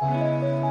Música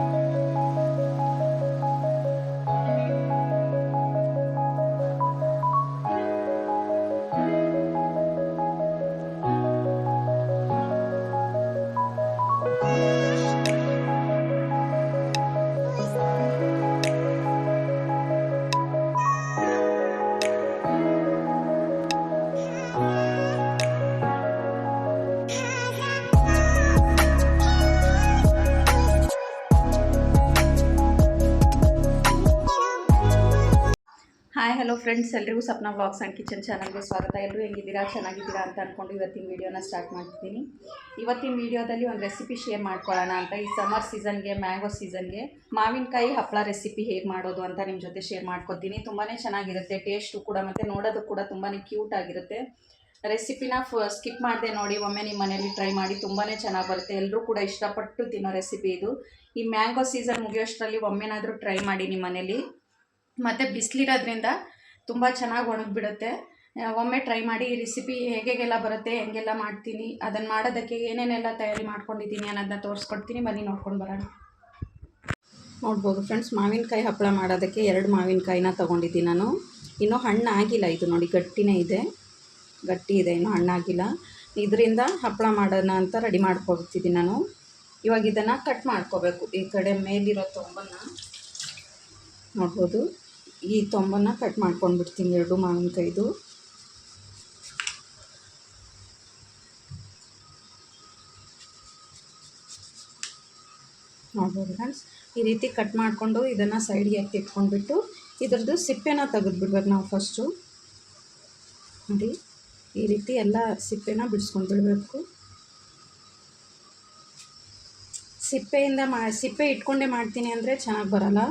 friends ಎಲ್ರಿಗೂ Sapna vlogs and kitchen ಚಾನಲ್ಗೂ ಸ್ವಾಗತ. ಎಲ್ಲರೂ ಹೆಂಗಿದ್ದೀರಾ? ಚೆನ್ನಾಗಿದ್ದೀರಾ ಅಂತ ಅಂದ್ಕೊಂಡು ಇವತ್ತಿನ ವೀಡಿಯೋನ ಸ್ಟಾರ್ಟ್ ಮಾಡ್ತಿದ್ದೀನಿ. ಇವತ್ತಿನ ವೀಡಿಯೋದಲ್ಲಿ ಒಂದು ರೆಸಿಪಿ ಶೇರ್ ಮಾಡ್ಕೊಳ್ಳೋಣ ಅಂತ. ಈ ಸಮ್ಮರ್ ಸೀಸನ್ಗೆ ಮ್ಯಾಂಗೋ ಸೀಸನ್ಗೆ ಮಾವಿನಕಾಯಿ ಹಪ್ಪಳ ರೆಸಿಪಿ ಹೇಗೆ ಮಾಡೋದು ಅಂತ ನಿಮ್ಮ ಜೊತೆ ಶೇರ್ ಮಾಡ್ಕೊತೀನಿ. ತುಂಬಾ ಚೆನ್ನಾಗಿರುತ್ತೆ ಟೇಸ್ಟು ಕೂಡ ಮತ್ತು ನೋಡೋದು ಕೂಡ ತುಂಬಾ ಕ್ಯೂಟ್ ಆಗಿರುತ್ತೆ. ರೆಸಿಪಿನ ಫ ಸ್ಕಿಪ್ ಮಾಡದೆ ನೋಡಿ, ಒಮ್ಮೆ ನಿಮ್ಮ ಮನೇಲಿ ಟ್ರೈ ಮಾಡಿ ತುಂಬಾ ಚೆನ್ನಾಗಿ ಬರುತ್ತೆ. ಎಲ್ಲರೂ ಕೂಡ ಇಷ್ಟಪಟ್ಟು ತಿನ್ನೋ ರೆಸಿಪಿ ಇದು. ಈ ಮ್ಯಾಂಗೋ ಸೀಸನ್ ಮುಗಿಯೋಷ್ಟರಲ್ಲಿ ಒಮ್ಮೆನಾದರೂ ಟ್ರೈ ಮಾಡಿ ನಿಮ್ಮ ಮನೇಲಿ. ಮತ್ತು ಬಿಸಿಲಿರೋದ್ರಿಂದ ತುಂಬ ಚೆನ್ನಾಗಿ ಒಣಗಿಬಿಡುತ್ತೆ. ಒಮ್ಮೆ ಟ್ರೈ ಮಾಡಿ ಈ ರೆಸಿಪಿ ಹೇಗೆಲ್ಲ ಬರುತ್ತೆ, ಹೆಂಗೆಲ್ಲ ಮಾಡ್ತೀನಿ ಅದನ್ನು ಮಾಡೋದಕ್ಕೆ ಏನೇನೆಲ್ಲ ತಯಾರಿ ಮಾಡ್ಕೊಂಡಿದ್ದೀನಿ ಅನ್ನೋದನ್ನ ತೋರಿಸ್ಕೊಡ್ತೀನಿ. ಬನ್ನಿ ನೋಡ್ಕೊಂಡು ಬರೋಣ. ನೋಡ್ಬೋದು ಫ್ರೆಂಡ್ಸ್ ಮಾವಿನಕಾಯಿ ಹಪ್ಪಳ ಮಾಡೋದಕ್ಕೆ ಎರಡು ಮಾವಿನಕಾಯಿನ ತೊಗೊಂಡಿದ್ದೀನಿ ನಾನು. ಇನ್ನೂ ಹಣ್ಣು ಆಗಿಲ್ಲ, ಇದು ನೋಡಿ ಗಟ್ಟಿನೇ ಇದೆ. ಗಟ್ಟಿ ಇದೆ, ಇನ್ನೂ ಹಣ್ಣಾಗಿಲ್ಲ ಇದರಿಂದ ಹಪ್ಪಳ ಮಾಡೋಣ ಅಂತ ರೆಡಿ ಮಾಡ್ಕೊಳ್ತಿದ್ದೀನಿ ನಾನು. ಇವಾಗ ಇದನ್ನು ಕಟ್ ಮಾಡ್ಕೋಬೇಕು. ಈ ಕಡೆ ಮೇಲಿರೋ ತೊಂಬನ್ನು ನೋಡ್ಬೋದು. ಈ ತೊಂಬನ್ನು ಕಟ್ ಮಾಡ್ಕೊಂಡು ಬಿಡ್ತೀನಿ ಎರಡು ಮಾವಿನಕಾಯ್ದು. ನೋಡ್ಬೋದು ಫ್ರೆಂಡ್ಸ್ ಈ ರೀತಿ ಕಟ್ ಮಾಡಿಕೊಂಡು ಇದನ್ನು ಸೈಡ್ಗೆ ಇಟ್ಕೊಂಡ್ಬಿಟ್ಟು ಇದ್ರದ್ದು ಸಿಪ್ಪೆನ ತೆಗೆದುಬಿಡ್ಬೇಕು ನಾವು ಫಸ್ಟು ನೋಡಿ, ಈ ರೀತಿ ಎಲ್ಲ ಸಿಪ್ಪೆನ ಬಿಡಿಸ್ಕೊಂಡು ಬಿಡಬೇಕು ಸಿಪ್ಪೆಯಿಂದ ಮಾ, ಸಿಪ್ಪೆ ಇಟ್ಕೊಂಡೇ ಮಾಡ್ತೀನಿ ಅಂದರೆ ಚೆನ್ನಾಗಿ ಬರಲ್ಲ.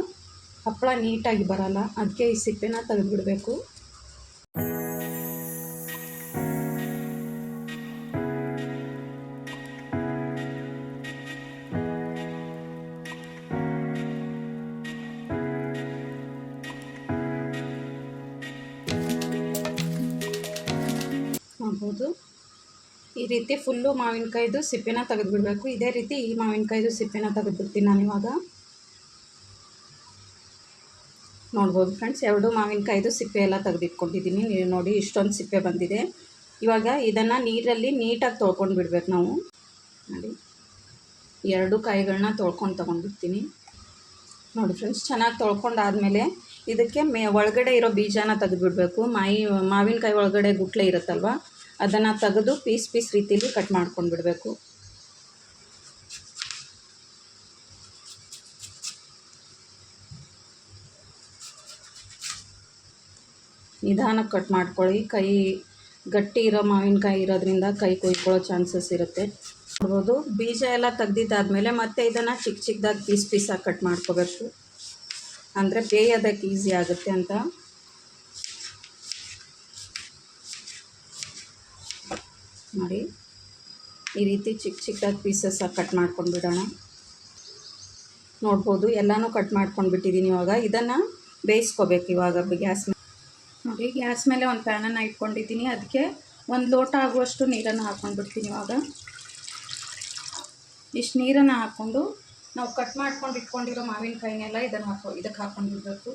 ಹಪ್ಪಳ ನೀಟಾಗಿ ಬರಲ್ಲ. ಅದಕ್ಕೆ ಈ ಸಿಪ್ಪೆನ ತೆಗೆದುಬಿಡಬೇಕು. ಮಾಡ್ಬೋದು ಈ ರೀತಿ ಫುಲ್ಲು ಮಾವಿನಕಾಯ್ದು ಸಿಪ್ಪೆನ ತೆಗೆದುಬಿಡಬೇಕು. ಇದೇ ರೀತಿ ಈ ಮಾವಿನಕಾಯ್ದು ಸಿಪ್ಪೆನ ತೆಗೆದುಬಿಡ್ತೀನಿ ನಾನು ಇವಾಗ ನೋಡ್ಬೋದು. ಫ್ರೆಂಡ್ಸ್, ಎರಡು ಮಾವಿನಕಾಯ್ದು ಸಿಪ್ಪೆ ಎಲ್ಲ ತೆಗೆದಿಟ್ಕೊಂಡಿದ್ದೀನಿ. ನೀವು ನೋಡಿ ಇಷ್ಟೊಂದು ಸಿಪ್ಪೆ ಬಂದಿದೆ. ಇವಾಗ ಇದನ್ನು ನೀರಲ್ಲಿ ನೀಟಾಗಿ ತೊಳ್ಕೊಂಡು ಬಿಡ್ಬೇಕು ನಾವು. ನೋಡಿ, ಎರಡು ಕಾಯಿಗಳನ್ನ ತೊಳ್ಕೊಂಡು ತೊಗೊಂಡ್ಬಿಡ್ತೀನಿ. ನೋಡಿ ಫ್ರೆಂಡ್ಸ್, ಚೆನ್ನಾಗಿ ತೊಳ್ಕೊಂಡಾದಮೇಲೆ ಇದಕ್ಕೆ ಮೇ, ಒಳಗಡೆ ಇರೋ ಬೀಜನ ತೆಗೆದುಬಿಡ್ಬೇಕು. ಮಾಯಿ ಮಾವಿನಕಾಯಿ ಒಳಗಡೆ ಗುಟ್ಲೆ ಇರುತ್ತಲ್ವ, ಅದನ್ನು ತೆಗೆದು ಪೀಸ್ ಪೀಸ್ ರೀತಿಲಿ ಕಟ್ ಮಾಡ್ಕೊಂಡು ಬಿಡಬೇಕು ನಿಧಾನಕ್ಕೆ ಕಟ್ ಮಾಡ್ಕೊಳ್ಳಿ. ಕೈ ಗಟ್ಟಿ ಇರೋ ಮಾವಿನಕಾಯಿ ಇರೋದ್ರಿಂದ ಕೈ ಕೊಯ್ಕೊಳ್ಳೋ ಚಾನ್ಸಸ್ ಇರುತ್ತೆ. ನೋಡ್ಬೋದು. ಬೀಜ ಎಲ್ಲ ತೆಗ್ದಿದ್ದಾದಮೇಲೆ ಮತ್ತೆ ಇದನ್ನು ಚಿಕ್ಕ ಚಿಕ್ಕದಾಗಿ ಪೀಸ್ ಪೀಸಾಗಿ ಕಟ್ ಮಾಡ್ಕೋಬೇಕು. ಅಂದರೆ ಬೇಯೋದಕ್ಕೆ ಈಸಿ ಆಗುತ್ತೆ ಅಂತ. ನೋಡಿ. ಈ ರೀತಿ ಚಿಕ್ಕ ಚಿಕ್ಕದಾಗಿ ಪೀಸಸ್ಸಾಗಿ ಕಟ್ ಮಾಡ್ಕೊಂಡು ಬಿಡೋಣ. ನೋಡ್ಬೋದು. ಎಲ್ಲನೂ ಕಟ್ ಮಾಡ್ಕೊಂಡ್ಬಿಟ್ಟಿದ್ದೀನಿ ಇವಾಗ. ಇದನ್ನು ಬೇಯಿಸ್ಕೋಬೇಕು ಇವಾಗ ಗ್ಯಾಸ್ ನೋಡಿ ಗ್ಯಾಸ್ ಮೇಲೆ ಒಂದು ಪ್ಯಾನನ್ನು ಇಟ್ಕೊಂಡಿದ್ದೀನಿ. ಅದಕ್ಕೆ ಒಂದು ಲೋಟ ಆಗುವಷ್ಟು ನೀರನ್ನು ಹಾಕ್ಕೊಂಡ್ಬಿಡ್ತೀನಿ ಇವಾಗ. ಇಷ್ಟು ನೀರನ್ನು ಹಾಕ್ಕೊಂಡು ನಾವು ಕಟ್ ಮಾಡ್ಕೊಂಡು ಇಟ್ಕೊಂಡಿರೋ ಮಾವಿನಕಾಯಿನೆಲ್ಲ ಇದನ್ನು ಹಾಕೋ, ಇದಕ್ಕೆ ಹಾಕ್ಕೊಂಡಿರಬೇಕು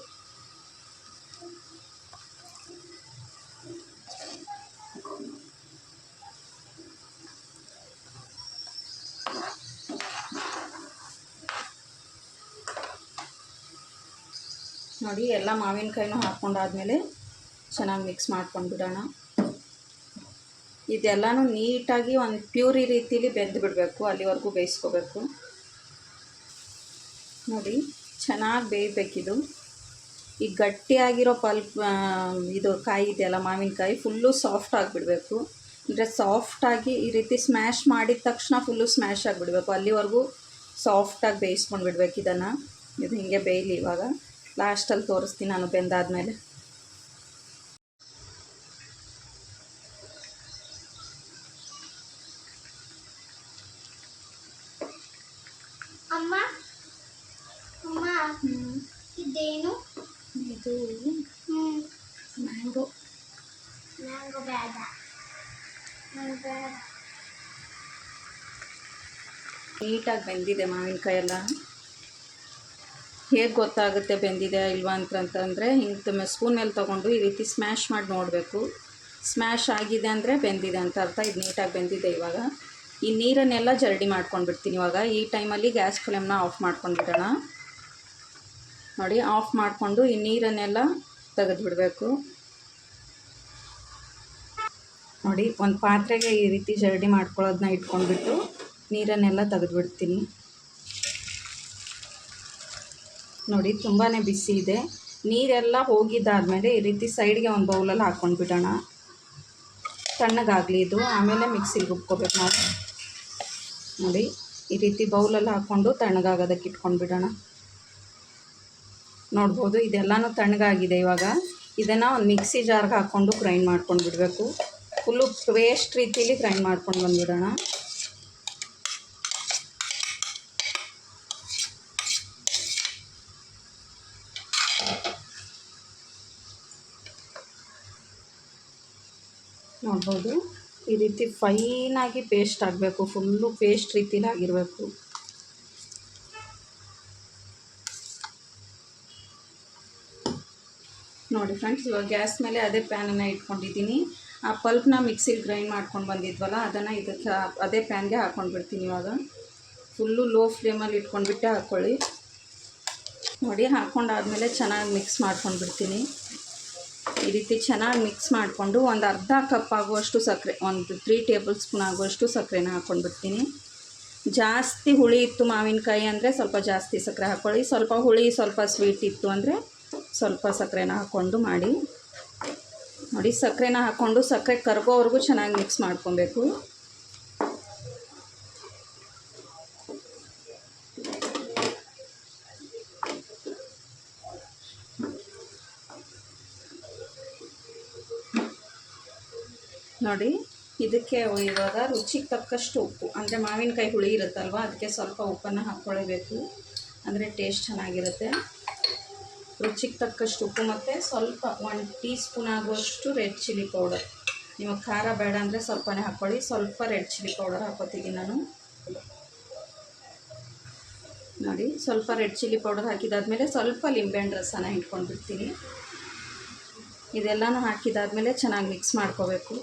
ನೋಡಿ, ಎಲ್ಲ ಮಾವಿನಕಾಯಿನೂ ಹಾಕ್ಕೊಂಡಾದ್ಮೇಲೆ ಚೆನ್ನಾಗಿ ಮಿಕ್ಸ್ ಮಾಡ್ಕೊಂಡ್ಬಿಡೋಣ. ಇದೆಲ್ಲನೂ ನೀಟಾಗಿ ಒಂದು ಪ್ಯೂರಿ ರೀತಿಲಿ ಬೆಂದು ಬಿಡಬೇಕು ಅಲ್ಲಿವರೆಗೂ ಬೇಯಿಸ್ಕೋಬೇಕು. ನೋಡಿ, ಚೆನ್ನಾಗಿ ಬೇಯಬೇಕಿದು. ಈ ಗಟ್ಟಿಯಾಗಿರೋ ಪಲ್ಪ್ ಇದು ಕಾಯಿ ಇದೆಯಲ್ಲ, ಮಾವಿನಕಾಯಿ ಫುಲ್ಲು ಸಾಫ್ಟ್ ಆಗಿಬಿಡಬೇಕು. ಅಂದರೆ ಸಾಫ್ಟಾಗಿ ಈ ರೀತಿ ಸ್ಮ್ಯಾಶ್ ಮಾಡಿದ ತಕ್ಷಣ ಫುಲ್ಲು ಸ್ಮ್ಯಾಶ್ ಆಗಿಬಿಡಬೇಕು. ಅಲ್ಲಿವರೆಗೂ ಸಾಫ್ಟಾಗಿ ಬೇಯಿಸ್ಕೊಂಡು ಬಿಡ್ಬೇಕು ಇದನ್ನು. ಇದು ಹೀಗೆ ಬೇಯಲಿ ಇವಾಗ. ಲಾಸ್ಟಲ್ಲಿ ತೋರಿಸ್ತೀನಿ ನಾನು ಬೆಂದಾದಮೇಲೆ. ಅಮ್ಮ ಇದು ಮ್ಯಾಂಗೋ ಬೇಡ ನೀಟಾಗಿ ಬೆಂದಿದೆ ಮಾವಿನಕಾಯಿ ಎಲ್ಲ ಹೇಗೆ ಗೊತ್ತಾಗುತ್ತೆ ಬೆಂದಿದೆ ಇಲ್ವಾ ಅಂತಂತಂದರೆ ಹಿಂಗೆ ಸ್ಪೂನ್ ಮೇಲೆ ತೊಗೊಂಡು ಈ ರೀತಿ ಸ್ಮ್ಯಾಶ್ ಮಾಡಿ ನೋಡಬೇಕು. ಸ್ಮ್ಯಾಶ್ ಆಗಿದೆ ಅಂದರೆ ಬೆಂದಿದೆ ಅಂತ ಅರ್ಥ. ಇದು ನೀಟಾಗಿ ಬೆಂದಿದೆ ಇವಾಗ. ಈ ನೀರನ್ನೆಲ್ಲ ಜರಡಿ ಮಾಡ್ಕೊಂಡ್ಬಿಡ್ತೀನಿ ಇವಾಗ. ಈ ಟೈಮಲ್ಲಿ ಗ್ಯಾಸ್ ಫ್ಲೇಮ್ನ ಆಫ್ ಮಾಡ್ಕೊಂಡ್ಬಿಡೋಣ. ನೋಡಿ ಆಫ್ ಮಾಡಿಕೊಂಡು ಈ ನೀರನ್ನೆಲ್ಲ ತೆಗೆದುಬಿಡಬೇಕು. ನೋಡಿ, ಒಂದು ಪಾತ್ರೆಗೆ ಈ ರೀತಿ ಜರಡಿ ಮಾಡ್ಕೊಳ್ಳೋದನ್ನ ಇಟ್ಕೊಂಡ್ಬಿಟ್ಟು ನೀರನ್ನೆಲ್ಲ ತೆಗೆದುಬಿಡ್ತೀನಿ. ನೋಡಿ ತುಂಬಾ ಬಿಸಿ ಇದೆ. ನೀರೆಲ್ಲ ಹೋಗಿದ್ದಾದಮೇಲೆ ಈ ರೀತಿ ಸೈಡ್ಗೆ ಒಂದು ಬೌಲಲ್ಲಿ ಹಾಕ್ಕೊಂಡು ಬಿಡೋಣ ತಣ್ಣಗಾಗಲಿ ಇದು. ಆಮೇಲೆ ಮಿಕ್ಸಿಗೆ ರುಬ್ಕೋಬೇಕು ನಾವು. ನೋಡಿ, ಈ ರೀತಿ ಬೌಲಲ್ಲಿ ಹಾಕ್ಕೊಂಡು ತಣ್ಣಗಾಗೋದಕ್ಕೆ ಇಟ್ಕೊಂಡ್ಬಿಡೋಣ. ನೋಡ್ಬೋದು. ಇದೆಲ್ಲನೂ ತಣ್ಣಗಾಗಿದೆ ಇವಾಗ. ಇದನ್ನು ಒಂದು ಮಿಕ್ಸಿ ಜಾರ್ಗೆ ಹಾಕ್ಕೊಂಡು ಗ್ರೈಂಡ್ ಮಾಡ್ಕೊಂಡು ಬಿಡಬೇಕು. ಫುಲ್ಲು ಪೇಸ್ಟ್ ರೀತಿಲಿ ಗ್ರೈಂಡ್ ಮಾಡ್ಕೊಂಡು ಬಂದುಬಿಡೋಣ. ನೋಡ್ಬೋದು. ಈ ರೀತಿ ಫೈನಾಗಿ ಪೇಸ್ಟ್ ಆಗಬೇಕು. ಫುಲ್ಲು ಪೇಸ್ಟ್ ರೀತಿಲಿ ಆಗಿರಬೇಕು. ನೋಡಿ ಫ್ರೆಂಡ್ಸ್, ಇವಾಗ ಗ್ಯಾಸ್ ಮೇಲೆ ಅದೇ ಪ್ಯಾನನ್ನು ಇಟ್ಕೊಂಡಿದ್ದೀನಿ. ಆ ಪಲ್ಪ್ನ ಮಿಕ್ಸಿಗೆ ಗ್ರೈಂಡ್ ಮಾಡ್ಕೊಂಡು ಬಂದಿದ್ವಲ್ಲ, ಅದನ್ನು ಇದಕ್ಕೆ ಅದೇ ಪ್ಯಾನ್ಗೆ ಹಾಕ್ಕೊಂಡ್ಬಿಡ್ತೀನಿ ಇವಾಗ. ಫುಲ್ಲು ಲೋ ಫ್ಲೇಮಲ್ಲಿ ಇಟ್ಕೊಂಡ್ಬಿಟ್ಟೆ ಹಾಕ್ಕೊಳ್ಳಿ ನೋಡಿ ಹಾಕ್ಕೊಂಡಾದಮೇಲೆ ಚೆನ್ನಾಗಿ ಮಿಕ್ಸ್ ಮಾಡ್ಕೊಂಡು ಬಿಡ್ತೀನಿ ಈ ರೀತಿ ಚೆನ್ನಾಗಿ ಮಿಕ್ಸ್ ಮಾಡಿಕೊಂಡು ಒಂದು ಅರ್ಧ ಕಪ್ ಆಗುವಷ್ಟು ಸಕ್ಕರೆ ಒಂದು ತ್ರೀ ಟೇಬಲ್ ಸ್ಪೂನ್ ಆಗುವಷ್ಟು ಸಕ್ಕರೆನ ಹಾಕ್ಕೊಂಡ್ಬಿಡ್ತೀನಿ ಜಾಸ್ತಿ ಹುಳಿ ಇತ್ತು ಮಾವಿನಕಾಯಿ ಅಂದರೆ ಸ್ವಲ್ಪ ಜಾಸ್ತಿ ಸಕ್ಕರೆ ಹಾಕ್ಕೊಳ್ಳಿ ಸ್ವಲ್ಪ ಹುಳಿ, ಸ್ವಲ್ಪ ಸ್ವೀಟ್ ಇತ್ತು ಅಂದರೆ ಸ್ವಲ್ಪ ಸಕ್ಕರೆನ ಹಾಕ್ಕೊಂಡು ಮಾಡಿ. ನೋಡಿ, ಸಕ್ಕರೆನ ಹಾಕ್ಕೊಂಡು ಸಕ್ಕರೆ ಕರ್ಗೋವರೆಗೂ ಚೆನ್ನಾಗಿ ಮಿಕ್ಸ್ ಮಾಡ್ಕೊಬೇಕು. ನೋಡಿ, ಇದಕ್ಕೆ ಇವಾಗ ರುಚಿಗೆ ತಕ್ಕಷ್ಟು ಉಪ್ಪು. ಅಂದರೆ ಮಾವಿನಕಾಯಿ ಹುಳಿ ಇರುತ್ತಲ್ವ, ಅದಕ್ಕೆ ಸ್ವಲ್ಪ ಉಪ್ಪನ್ನು ಹಾಕ್ಕೊಳ್ಳೇಬೇಕು ಅಂದರೆ ಟೇಸ್ಟ್ ಚೆನ್ನಾಗಿರುತ್ತೆ. ರುಚಿಗೆ ತಕ್ಕಷ್ಟು ಉಪ್ಪು ಮತ್ತು ಸ್ವಲ್ಪ ಒನ್ ಟೀ ಸ್ಪೂನ್ ಆಗುವಷ್ಟು ರೆಡ್ ಚಿಲ್ಲಿ ಪೌಡರ್ ನಿಮಗೆ ಖಾರ ಬೇಡ ಅಂದರೆ ಸ್ವಲ್ಪನೇ ಹಾಕ್ಕೊಳ್ಳಿ ಸ್ವಲ್ಪ ರೆಡ್ ಚಿಲ್ಲಿ ಪೌಡರ್ ಹಾಕೋತಿದ್ದೀನಿ ನಾನು. ನೋಡಿ, ಸ್ವಲ್ಪ ರೆಡ್ ಚಿಲ್ಲಿ ಪೌಡರ್ ಹಾಕಿದಾದ್ಮೇಲೆ ಸ್ವಲ್ಪ ಲಿಂಬೆಹಣ್ಣು ರಸನ ಇಟ್ಕೊಂಡ್ಬಿಡ್ತೀನಿ. ಇದೆಲ್ಲನೂ ಹಾಕಿದಾದ್ಮೇಲೆ ಚೆನ್ನಾಗಿ ಮಿಕ್ಸ್ ಮಾಡ್ಕೋಬೇಕು.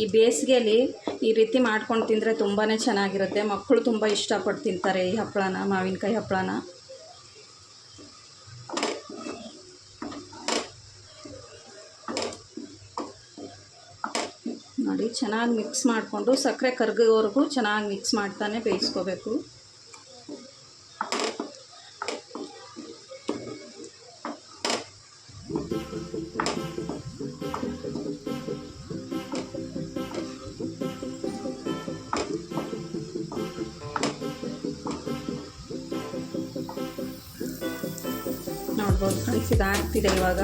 ಈ ಬೇಸಿಗೆಯಲ್ಲಿ ಈ ರೀತಿ ಮಾಡ್ಕೊಂಡು ತಿಂದರೆ ತುಂಬಾ ಚೆನ್ನಾಗಿರುತ್ತೆ. ಮಕ್ಕಳು ತುಂಬ ಇಷ್ಟಪಟ್ಟು ತಿಂತಾರೆ ಈ ಹಪ್ಪಳನ ಮಾವಿನಕಾಯಿ ಹಪ್ಪಳನ ನೋಡಿ, ಚೆನ್ನಾಗಿ ಮಿಕ್ಸ್ ಮಾಡಿಕೊಂಡು ಸಕ್ಕರೆ ಕರ್ಗೋವರೆಗೂ ಚೆನ್ನಾಗಿ ಮಿಕ್ಸ್ ಮಾಡ್ತಾನೆ ಬೇಯಿಸ್ಕೋಬೇಕು. ನೋಡ್ಬೋದು ಇದಾಗ್ತಿದೆ ಇವಾಗ.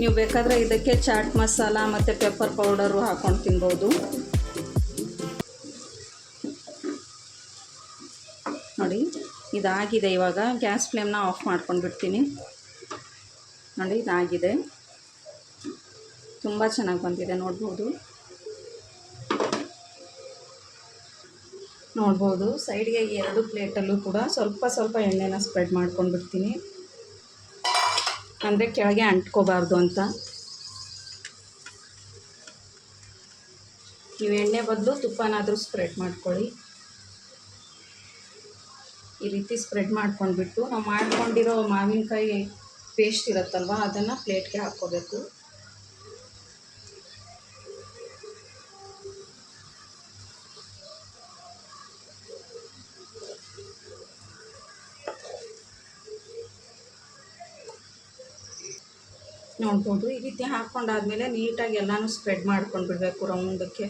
ನೀವು ಬೇಕಾದರೆ ಇದಕ್ಕೆ ಚಾಟ್ ಮಸಾಲ ಮತ್ತು ಪೆಪ್ಪರ್ ಪೌಡರು ಹಾಕ್ಕೊಂಡು ತಿನ್ಬೋದು. ನೋಡಿ, ಇದಾಗಿದೆ ಇವಾಗ. ಗ್ಯಾಸ್ ಫ್ಲೇಮ್ನ ಆಫ್ ಮಾಡ್ಕೊಂಡು ಬಿಡ್ತೀನಿ ನೋಡಿ, ಇದಾಗಿದೆ. ತುಂಬ ಚೆನ್ನಾಗಿ ಬಂದಿದೆ, ನೋಡ್ಬೋದು. ನೋಡ್ಬೋದು. ಸೈಡ್ಗೆ ಎರಡು ಪ್ಲೇಟಲ್ಲೂ ಕೂಡ ಸ್ವಲ್ಪ ಸ್ವಲ್ಪ ಎಣ್ಣೆನ ಸ್ಪ್ರೆಡ್ ಮಾಡ್ಕೊಂಡು ಬಿಡ್ತೀನಿ ಅಂದರೆ ಕೆಳಗೆ ಅಂಟ್ಕೋಬಾರ್ದು ಅಂತ. ನೀವು ಎಣ್ಣೆ ಬದಲು ತುಪ್ಪನಾದರೂ ಸ್ಪ್ರೆಡ್ ಮಾಡ್ಕೊಳ್ಳಿ. ಈ ರೀತಿ ಸ್ಪ್ರೆಡ್ ಮಾಡ್ಕೊಂಡ್ಬಿಟ್ಟು ನಾವು ಮಾಡ್ಕೊಂಡಿರೋ ಮಾವಿನಕಾಯಿ ಪೇಸ್ಟ್ ಇರುತ್ತಲ್ವ, ಅದನ್ನು ಪ್ಲೇಟ್ಗೆ ಹಾಕ್ಕೋಬೇಕು. ನೋಡ್ಬೋದು. ಈ ರೀತಿ ಹಾಕ್ಕೊಂಡಾದ್ಮೇಲೆ ನೀಟಾಗಿ ಎಲ್ಲನೂ ಸ್ಪ್ರೆಡ್ ಮಾಡ್ಕೊಂಡು ಬಿಡಬೇಕು ರೌಂಡಕ್ಕೆ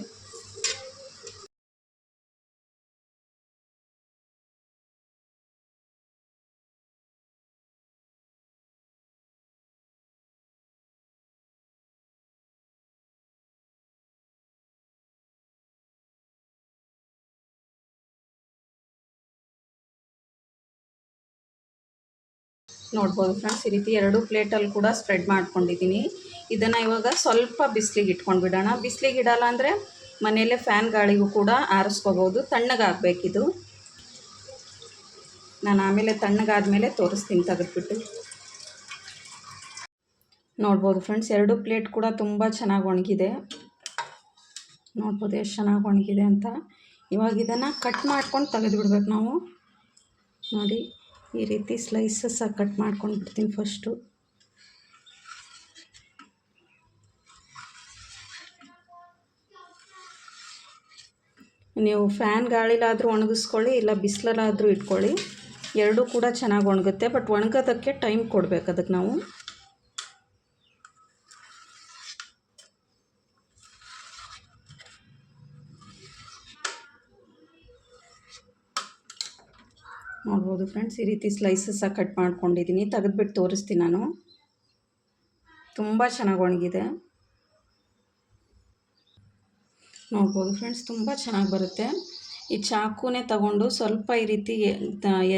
ನೋಡ್ಬೋದು ಫ್ರೆಂಡ್ಸ್ ಈ ರೀತಿ ಎರಡು ಪ್ಲೇಟಲ್ಲಿ ಕೂಡ ಸ್ಪ್ರೆಡ್ ಮಾಡ್ಕೊಂಡಿದ್ದೀನಿ. ಇದನ್ನು ಇವಾಗ ಸ್ವಲ್ಪ ಬಿಸಿಲಿಗೆ ಇಟ್ಕೊಂಡು ಬಿಡೋಣ ಬಿಸಿಲಿಗೆ ಇಡಲ್ಲ ಅಂದರೆ ಮನೆಯಲ್ಲೇ ಫ್ಯಾನ್ ಗಾಳಿಗೂ ಕೂಡ ಆರಿಸ್ಕೋಬೋದು. ತಣ್ಣಗಾಗಬೇಕಿದು. ನಾನು ಆಮೇಲೆ ತಣ್ಣಗಾದ್ಮೇಲೆ ತೋರಿಸ್ತೀನಿ ತೆಗೆದ್ಬಿಟ್ಟು. ನೋಡ್ಬೋದು ಫ್ರೆಂಡ್ಸ್ ಎರಡು ಪ್ಲೇಟ್ ಕೂಡ ತುಂಬ ಚೆನ್ನಾಗಿ ಒಣಗಿದೆ. ನೋಡ್ಬೋದು ಎಷ್ಟು ಚೆನ್ನಾಗಿ ಒಣಗಿದೆ ಅಂತ. ಇವಾಗ ಇದನ್ನು ಕಟ್ ಮಾಡ್ಕೊಂಡು ತೆಗೆದುಬಿಡ್ಬೇಕು ನಾವು. ನೋಡಿ. ಈ ರೀತಿ ಸ್ಲೈಸಸ್ಸಾಗಿ ಕಟ್ ಮಾಡ್ಕೊಂಡು ಬಿಡ್ತೀನಿ ಫಸ್ಟು ನೀವು ಫ್ಯಾನ್ ಗಾಳಿಲಾದರೂ ಒಣಗಿಸ್ಕೊಳ್ಳಿ, ಇಲ್ಲ ಬಿಸಿಲಲ್ಲಾದರೂ ಇಟ್ಕೊಳ್ಳಿ. ಎರಡೂ ಕೂಡ ಚೆನ್ನಾಗಿ ಒಣಗುತ್ತೆ ಬಟ್ ಒಣಗೋದಕ್ಕೆ ಟೈಮ್ ಕೊಡಬೇಕು ಅದಕ್ಕೆ ನಾವು. ನೋಡ್ಬೋದು ಫ್ರೆಂಡ್ಸ್ ಈ ರೀತಿ ಸ್ಲೈಸಸ್ಸಾಗಿ ಕಟ್ ಮಾಡ್ಕೊಂಡಿದ್ದೀನಿ ತೆಗೆದ್ಬಿಟ್ಟು ತೋರಿಸ್ತೀನಿ ನಾನು. ತುಂಬ ಚೆನ್ನಾಗಿ ಒಣಗಿದೆ. ನೋಡ್ಬೋದು ಫ್ರೆಂಡ್ಸ್ ತುಂಬ ಚೆನ್ನಾಗಿ ಬರುತ್ತೆ. ಈ ಚಾಕುನೇ ತಗೊಂಡು ಸ್ವಲ್ಪ ಈ ರೀತಿ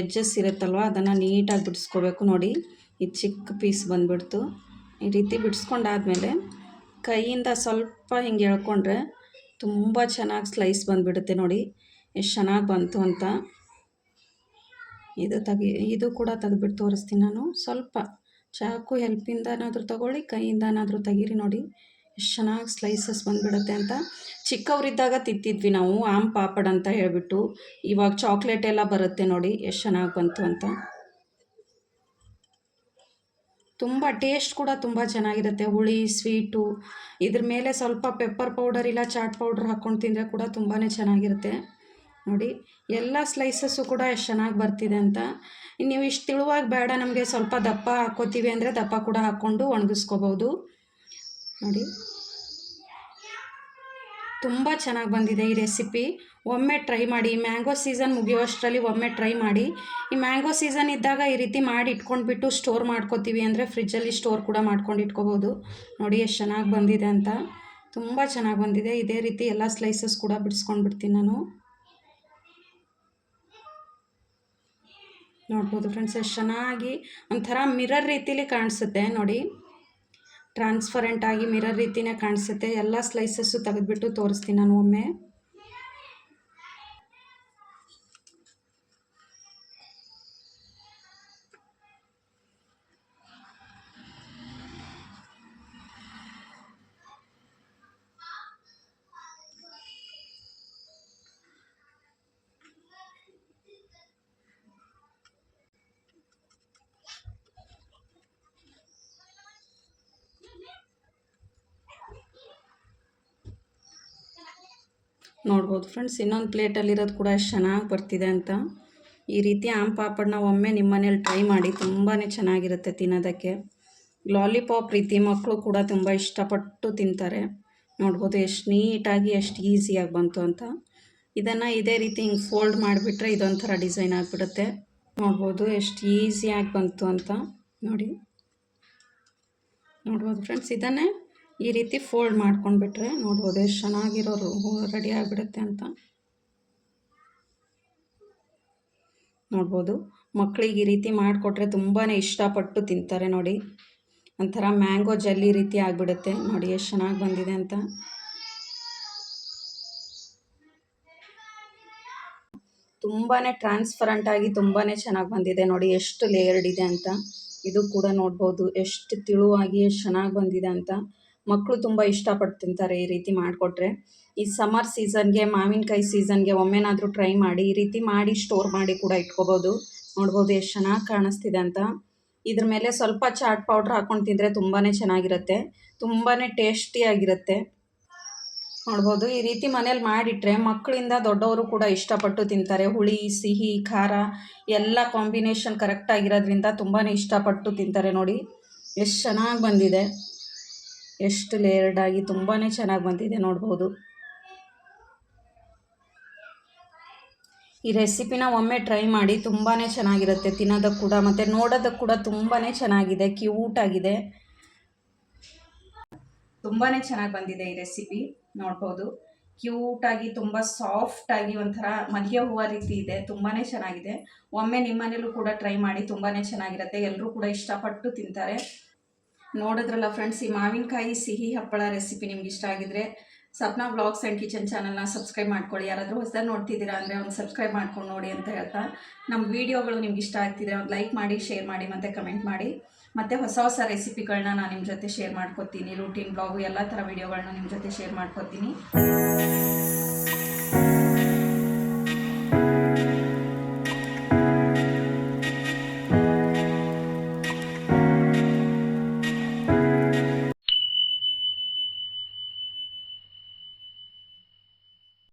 ಎಜ್ಜಸ್ ಇರುತ್ತಲ್ವ, ಅದನ್ನು ನೀಟಾಗಿ ಬಿಡಿಸ್ಕೋಬೇಕು ನೋಡಿ. ಈ ಚಿಕ್ಕ ಪೀಸ್ ಬಂದುಬಿಡ್ತು. ಈ ರೀತಿ ಬಿಡಿಸ್ಕೊಂಡಾದ್ಮೇಲೆ ಕೈಯಿಂದ ಸ್ವಲ್ಪ ಹಿಂಗೆ ಎಳ್ಕೊಂಡ್ರೆ ತುಂಬ ಚೆನ್ನಾಗಿ ಸ್ಲೈಸ್ ಬಂದುಬಿಡುತ್ತೆ ನೋಡಿ. ಎಷ್ಟು ಚೆನ್ನಾಗಿ ಬಂತು ಅಂತ. ಇದು ತೆಗಿ, ಇದು ಕೂಡ ತೆಗೆದ್ಬಿಟ್ಟು ತೋರಿಸ್ತೀನಿ ನಾನು. ಸ್ವಲ್ಪ ಚಾಕು ಹೆಲ್ಪಿಂದನಾದರೂ ತಗೊಳ್ಳಿ ಕೈಯಿಂದನಾದರೂ ತೆಗೀರಿ ನೋಡಿ. ಎಷ್ಟು ಚೆನ್ನಾಗಿ ಸ್ಲೈಸಸ್ ಬಂದುಬಿಡುತ್ತೆ ಅಂತ. ಚಿಕ್ಕವರಿದ್ದಾಗ ತಿಂತಿದ್ವಿ ನಾವು, ಆಮ್ ಪಾಪಡ್ ಅಂತ ಹೇಳಿಬಿಟ್ಟು. ಇವಾಗ ಚಾಕ್ಲೇಟ್ ಎಲ್ಲ ಬರುತ್ತೆ ನೋಡಿ, ಎಷ್ಟು ಚೆನ್ನಾಗಿ ಬಂತು ಅಂತ. ತುಂಬ ಟೇಸ್ಟ್ ಕೂಡ ತುಂಬ ಚೆನ್ನಾಗಿರುತ್ತೆ. ಹುಳಿ ಸ್ವೀಟು ಇದ್ರ ಮೇಲೆ ಸ್ವಲ್ಪ ಪೆಪ್ಪರ್ ಪೌಡರ್ ಇಲ್ಲ ಚಾಟ್ ಪೌಡ್ರ್ ಹಾಕ್ಕೊಂಡು ತಿಂದರೆ ಕೂಡ ತುಂಬಾ ಚೆನ್ನಾಗಿರುತ್ತೆ. ನೋಡಿ, ಎಲ್ಲ ಸ್ಲೈಸಸ್ಸು ಕೂಡ ಎಷ್ಟು ಚೆನ್ನಾಗಿ ಬರ್ತಿದೆ ಅಂತ. ನೀವು ಇಷ್ಟು ತಿಳುವಾಗಿ ಬೇಡ, ನಮಗೆ ಸ್ವಲ್ಪ ದಪ್ಪ ಹಾಕ್ಕೋತೀವಿ ಅಂದರೆ ದಪ್ಪ ಕೂಡ ಹಾಕ್ಕೊಂಡು ಒಣಗಿಸ್ಕೋಬೋದು. ನೋಡಿ. ತುಂಬ ಚೆನ್ನಾಗಿ ಬಂದಿದೆ ಈ ರೆಸಿಪಿ ಒಮ್ಮೆ ಟ್ರೈ ಮಾಡಿ ಮ್ಯಾಂಗೋ ಸೀಸನ್ ಮುಗಿಯೋಷ್ಟರಲ್ಲಿ ಒಮ್ಮೆ ಟ್ರೈ ಮಾಡಿ. ಈ ಮ್ಯಾಂಗೋ ಸೀಸನ್ ಇದ್ದಾಗ ಈ ರೀತಿ ಮಾಡಿ ಇಟ್ಕೊಂಡ್ಬಿಟ್ಟು ಸ್ಟೋರ್ ಮಾಡ್ಕೋತೀವಿ ಅಂದರೆ ಫ್ರಿಜ್ಜಲ್ಲಿ ಸ್ಟೋರ್ ಕೂಡ ಮಾಡ್ಕೊಂಡು ಇಟ್ಕೋಬೋದು. ನೋಡಿ, ಎಷ್ಟು ಚೆನ್ನಾಗಿ ಬಂದಿದೆ ಅಂತ. ತುಂಬ ಚೆನ್ನಾಗಿ ಬಂದಿದೆ. ಇದೇ ರೀತಿ ಎಲ್ಲ ಸ್ಲೈಸಸ್ ಕೂಡ ಬಿಡಿಸ್ಕೊಂಡು ಬಿಡ್ತೀನಿ ನಾನು. ನೋಡ್ಬೋದು ಫ್ರೆಂಡ್ಸ್ ಎಷ್ಟು ಚೆನ್ನಾಗಿ ಒಂಥರ ಮಿರರ್ ರೀತಿಲಿ ಕಾಣಿಸುತ್ತೆ, ನೋಡಿ. ಟ್ರಾನ್ಸ್ಪರೆಂಟಾಗಿ ಮಿರರ್ ರೀತಿನೇ ಕಾಣಿಸುತ್ತೆ, ಎಲ್ಲ ಸ್ಲೈಸಸ್ಸು ತೆಗೆದ್ಬಿಟ್ಟು ತೋರಿಸ್ತೀನಿ ನಾನು ಒಮ್ಮೆ. ನೋಡ್ಬೋದು ಫ್ರೆಂಡ್ಸ್, ಇನ್ನೊಂದು ಪ್ಲೇಟಲ್ಲಿರೋದು ಕೂಡ ಎಷ್ಟು ಚೆನ್ನಾಗಿ ಬರ್ತಿದೆ ಅಂತ. ಈ ರೀತಿ ಆಮ್ ಪಾಪಡ್ನ ಒಮ್ಮೆ ನಿಮ್ಮ ಮನೇಲಿ ಟ್ರೈ ಮಾಡಿ ತುಂಬಾ ಚೆನ್ನಾಗಿರುತ್ತೆ ತಿನ್ನೋದಕ್ಕೆ. ಲಾಲಿಪಾಪ್ ರೀತಿ ಮಕ್ಕಳು ಕೂಡ ತುಂಬ ಇಷ್ಟಪಟ್ಟು ತಿಂತಾರೆ. ನೋಡ್ಬೋದು ಎಷ್ಟು ನೀಟಾಗಿ, ಎಷ್ಟು ಈಸಿಯಾಗಿ ಬಂತು ಅಂತ. ಇದನ್ನು ಇದೇ ರೀತಿ ಹಿಂಗೆ ಫೋಲ್ಡ್ ಮಾಡಿಬಿಟ್ರೆ ಇದೊಂಥರ ಡಿಸೈನ್ ಆಗಿಬಿಡುತ್ತೆ. ನೋಡ್ಬೋದು ಎಷ್ಟು ಈಸಿಯಾಗಿ ಬಂತು ಅಂತ. ನೋಡಿ. ನೋಡ್ಬೋದು ಫ್ರೆಂಡ್ಸ್, ಇದನ್ನೇ ಈ ರೀತಿ ಫೋಲ್ಡ್ ಮಾಡ್ಕೊಂಡ್ಬಿಟ್ರೆ ನೋಡ್ಬೋದು ಎಷ್ಟು ಚೆನ್ನಾಗಿರೋ ರೆಡಿ ಆಗಿಬಿಡುತ್ತೆ ಅಂತ. ನೋಡ್ಬೋದು. ಮಕ್ಕಳಿಗೆ ಈ ರೀತಿ ಮಾಡಿಕೊಟ್ರೆ ತುಂಬಾ ಇಷ್ಟಪಟ್ಟು ತಿಂತಾರೆ ನೋಡಿ. ಒಂಥರ ಮ್ಯಾಂಗೋ ಜಲ್ಲಿ ರೀತಿ ಆಗಿಬಿಡುತ್ತೆ. ನೋಡಿ ಎಷ್ಟು ಚೆನ್ನಾಗಿ ಬಂದಿದೆ ಅಂತ. ತುಂಬಾ ಟ್ರಾನ್ಸ್ಪರೆಂಟ್ ಆಗಿ ತುಂಬಾ ಚೆನ್ನಾಗಿ ಬಂದಿದೆ ನೋಡಿ ಎಷ್ಟು ಲೇಯರ್ಡ್ ಇದೆ ಅಂತ. ಇದು ಕೂಡ ನೋಡ್ಬೋದು. ಎಷ್ಟು ತಿಳುವಾಗಿ ಎಷ್ಟು ಚೆನ್ನಾಗಿ ಬಂದಿದೆ ಅಂತ. ಮಕ್ಕಳು ತುಂಬ ಇಷ್ಟಪಟ್ಟು ತಿಂತಾರೆ ಈ ರೀತಿ ಮಾಡಿಕೊಟ್ರೆ. ಈ ಸಮ್ಮರ್ ಸೀಸನ್ಗೆ ಮಾವಿನಕಾಯಿ ಸೀಸನ್ಗೆ ಒಮ್ಮೆನಾದರೂ ಟ್ರೈ ಮಾಡಿ, ಈ ರೀತಿ ಮಾಡಿ ಸ್ಟೋರ್ ಮಾಡಿ ಕೂಡ ಇಟ್ಕೋಬೋದು. ನೋಡ್ಬೋದು ಎಷ್ಟು ಚೆನ್ನಾಗಿ ಕಾಣಿಸ್ತಿದೆ ಅಂತ. ಇದ್ರ ಮೇಲೆ ಸ್ವಲ್ಪ ಚಾಟ್ ಪೌಡ್ರ್ ಹಾಕ್ಕೊಂಡು ತಿಂದರೆ ತುಂಬಾ ಚೆನ್ನಾಗಿರುತ್ತೆ. ತುಂಬಾ ಟೇಸ್ಟಿಯಾಗಿರುತ್ತೆ ನೋಡ್ಬೋದು ಈ ರೀತಿ ಮನೇಲಿ ಮಾಡಿಟ್ರೆ ಮಕ್ಕಳಿಂದ ದೊಡ್ಡವರು ಕೂಡ ಇಷ್ಟಪಟ್ಟು ತಿಂತಾರೆ. ಹುಳಿ, ಸಿಹಿ, ಖಾರ ಎಲ್ಲ ಕಾಂಬಿನೇಷನ್ ಕರೆಕ್ಟಾಗಿರೋದ್ರಿಂದ ತುಂಬಾ ಇಷ್ಟಪಟ್ಟು ತಿಂತಾರೆ ನೋಡಿ. ಎಷ್ಟು ಚೆನ್ನಾಗಿ ಬಂದಿದೆ. ಎಷ್ಟು ಲೇಯರ್ಡ್ ಆಗಿ ತುಂಬಾ ಚೆನ್ನಾಗಿ ಬಂದಿದೆ ನೋಡ್ಬೋದು. ಈ ರೆಸಿಪಿನ ಒಮ್ಮೆ ಟ್ರೈ ಮಾಡಿ ತುಂಬಾ ಚೆನ್ನಾಗಿರುತ್ತೆ. ತಿನ್ನೋದಕ್ಕೆ ಕೂಡ, ಮತ್ತು ನೋಡೋದಕ್ಕೆ ಕೂಡ ತುಂಬಾ ಚೆನ್ನಾಗಿದೆ ಕ್ಯೂಟ್ ಆಗಿದೆ. ತುಂಬಾ ಚೆನ್ನಾಗಿ ಬಂದಿದೆ ಈ ರೆಸಿಪಿ ನೋಡ್ಬೋದು. ಕ್ಯೂಟಾಗಿ ತುಂಬ ಸಾಫ್ಟಾಗಿ ಒಂಥರ ಮಲ್ಲಿಗೆ ಹೂವ ರೀತಿ ಇದೆ ತುಂಬಾ ಚೆನ್ನಾಗಿದೆ. ಒಮ್ಮೆ ನಿಮ್ಮನೇಲೂ ಕೂಡ ಟ್ರೈ ಮಾಡಿ ತುಂಬಾ ಚೆನ್ನಾಗಿರುತ್ತೆ. ಎಲ್ಲರೂ ಕೂಡ ಇಷ್ಟಪಟ್ಟು ತಿಂತಾರೆ. ನೋಡಿದ್ರಲ್ಲ ಫ್ರೆಂಡ್ಸ್ ಈ ಮಾವಿನಕಾಯಿ ಸಿಹಿ ಹಪ್ಪಳ ರೆಸಿಪಿ ನಿಮ್ಗೆ ಇಷ್ಟ ಆಗಿದ್ರೆ ಸಪ್ನಾ ಬ್ಲಾಗ್ಸ್ ಆ್ಯಂಡ್ ಕಿಚನ್ ಚಾನಲ್ನ ಸಬ್ಸ್ಕ್ರೈಬ್ ಮಾಡ್ಕೊಳ್ಳಿ. ಯಾರಾದರೂ ಹೊಸದಾಗಿ ನೋಡ್ತಿದ್ದೀರಾ ಅಂದರೆ ಒಂದು ಸಬ್ಸ್ಕ್ರೈಬ್ ಮಾಡ್ಕೊಂಡು ನೋಡಿ ಅಂತ ಹೇಳ್ತಾ. ನಮ್ಮ ವೀಡಿಯೋಗಳು ನಿಮ್ಗೆ ಇಷ್ಟ ಆಗ್ತಿದ್ರೆ ಒಂದು ಲೈಕ್ ಮಾಡಿ ಶೇರ್ ಮಾಡಿ ಮತ್ತು ಕಮೆಂಟ್ ಮಾಡಿ. ಮತ್ತು ಹೊಸ ಹೊಸ ರೆಸಿಪಿಗಳನ್ನ ನಾನು ನಿಮ್ಮ ಜೊತೆ ಶೇರ್ ಮಾಡ್ಕೊತೀನಿ. ರೂಟೀನ್ ಬ್ಲಾಗು ಎಲ್ಲ ಥರ ವೀಡಿಯೋಗಳನ್ನ ನಿಮ್ಮ ಜೊತೆ ಶೇರ್ ಮಾಡ್ಕೊತೀನಿ.